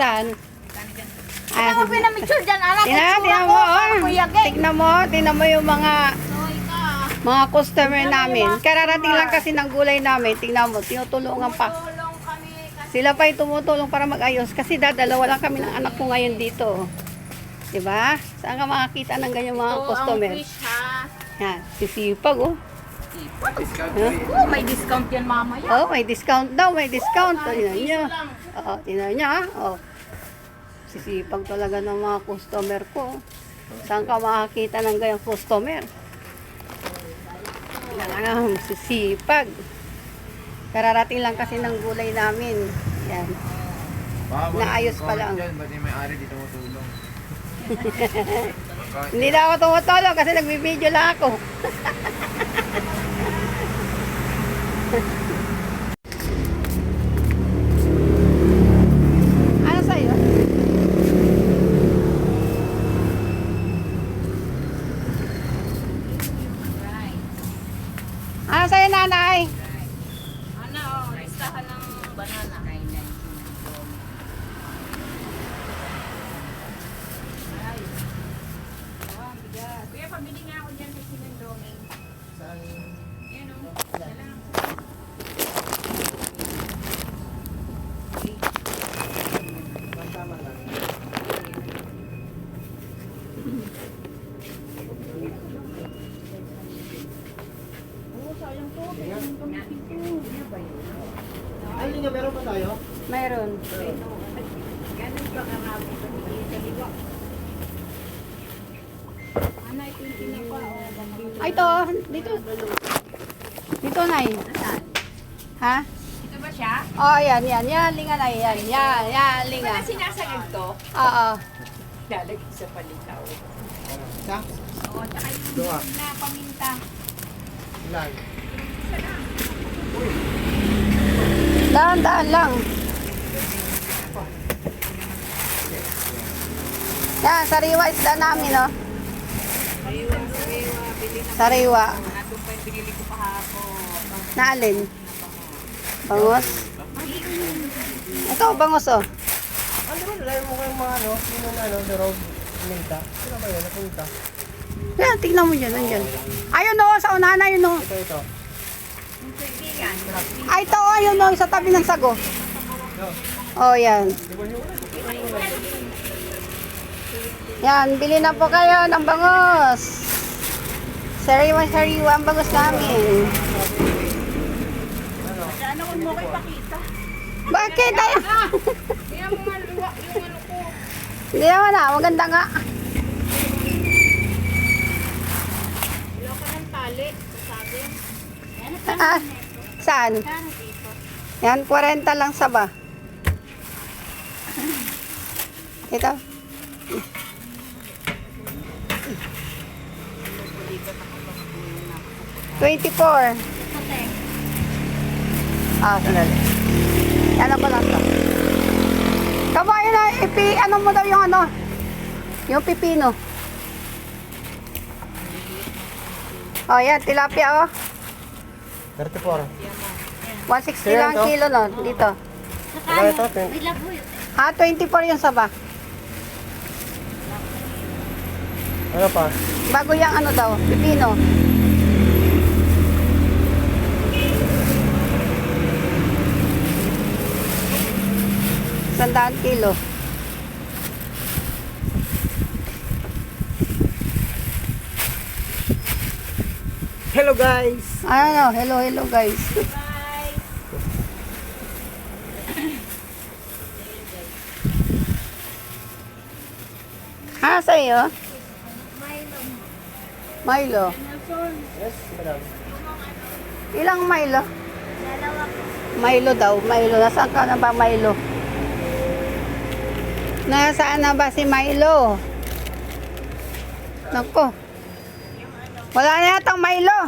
Saan? Ano mo pinamitsure dyan, anak? Tingnan, tingnan mo, oh. Tingnan mo, tingnan mo yung mga mga customer namin. Kararating lang kasi ng gulay namin. Tingnan mo, tinutulungan pa. Tulong kami kasi Sila pa yung tumutulong para mag-ayos kasi dadalawa lang kami ng anak ko ngayon dito. 'Di ba? Saan ka makakita ng ganyan mga ito ang customer? fish ha. Yan, sisipag oh. Huh? Oh, may discount yan mamaya. Oh, may discount daw, may discount. Ay, Tingnan niyo. Oo, tingnan niya. ah. Oh. Sisipag talaga ng mga customer ko. Saan ka makakita ng ganyang customer? Yan, sisipag. Kararating lang kasi ng gulay namin. Yan. Naayos pa lang. Ba't yung may-ari di tumutulong? Hindi na ako tumutulong kasi nagbibideo lang ako. ano sa'yo? Ano sa'yo, nanay? Ano, oh, listahan ng banana. Kuya, pabili nga ako dyan sa sinandongin. Yan o. Yan Ay, nga meron pa tayo? Mayroon. Ganun pa karami sa liwa. Ano, ito yung tinapa. oh. Ay, ito. Dito. Dito, nay. Ha? Ito ba siya? Oh, yan, yan. Yan, linga na yan. Yan, yan, linga. Wala sinasagad to? Oo. Lalagay sa palikaw. Sa? Oo, tsaka Ito yung na paminta. Ilan? Dahan-dahan lang. Yan, sariwa isda namin, oh. Sariwa, sariwa, na. Binili ko kahapon. Naalin? Bangos. Ito, bangos, oh. Ano ba? Kayong mga ano? Sino na ano? The road? Minta? Sino ba yun? Napunta? Yan, tignan mo dyan, nandyan. Ayun, oh, sa unahan, ayun, oh. Ito, ito. Ay, ito, oh, ayun, oh, sa tabi ng sago. Oh, yan. Yan, bili na po kayo ng bangos. Sariwa-sariwa ang bangos namin. Ano kung mo ko ipakita? Bakit? Ay, ano. Hindi naman ah, maganda nga. Wala ka ng tali. Sabi. Ano Ah, saan? Yan, 40 lang sa ba? Ito. Twenty-four. Ah, sandali. Ano ba lang to? Kabayo na, ipi, ano mo daw yung ano? Yung pipino. Oh, yan, tilapia oh. 34. 160 lang to? kilo no, dito. Wala ito? Ha, 24 yung saba. Ano pa? Bago yung ano daw, pipino. Sandaan kilo. Hello guys! Ano, hello, hello guys. Bye. Ha, sa'yo? Milo. Yes, madam. Ilang Milo? Milo daw, Milo. Nasaan ka na ba Milo? Nasaan na ba si Milo? Nako. Wala na yatang Milo.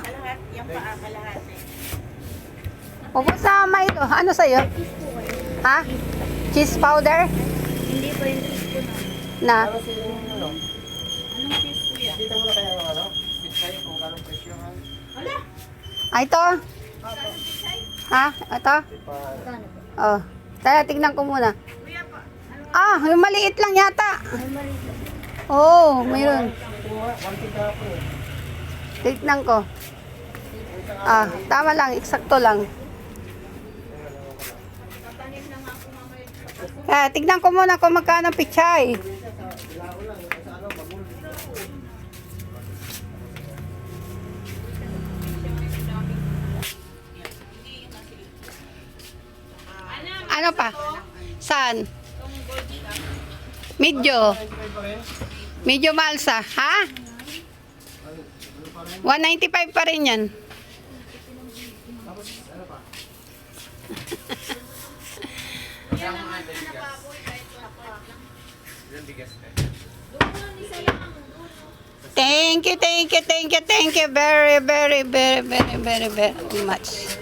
Yung paa kalahati. Ubus na Milo. Ano sa'yo? Ha? Cheese powder? Hindi po yung tispo Na? na. Ano? Anong tispo yan? Dito mo na kaya yung ano? Bitay kung anong presyo ha? Wala. Ah, ito? Ha? Ito? Oh. Tara, tignan ko muna. Kuya pa. Ah, yung maliit lang yata. Oo, oh, mayroon. Po eh. Tignan ko. Ah, tama lang, eksakto lang. Ah, tignan ko muna kung magkano pichay. Ano pa? Saan? Medyo. Medyo malsa. Ha? 195 pa rin yan. Thank you, thank you, thank you, thank you very, very, very, very, very, very much.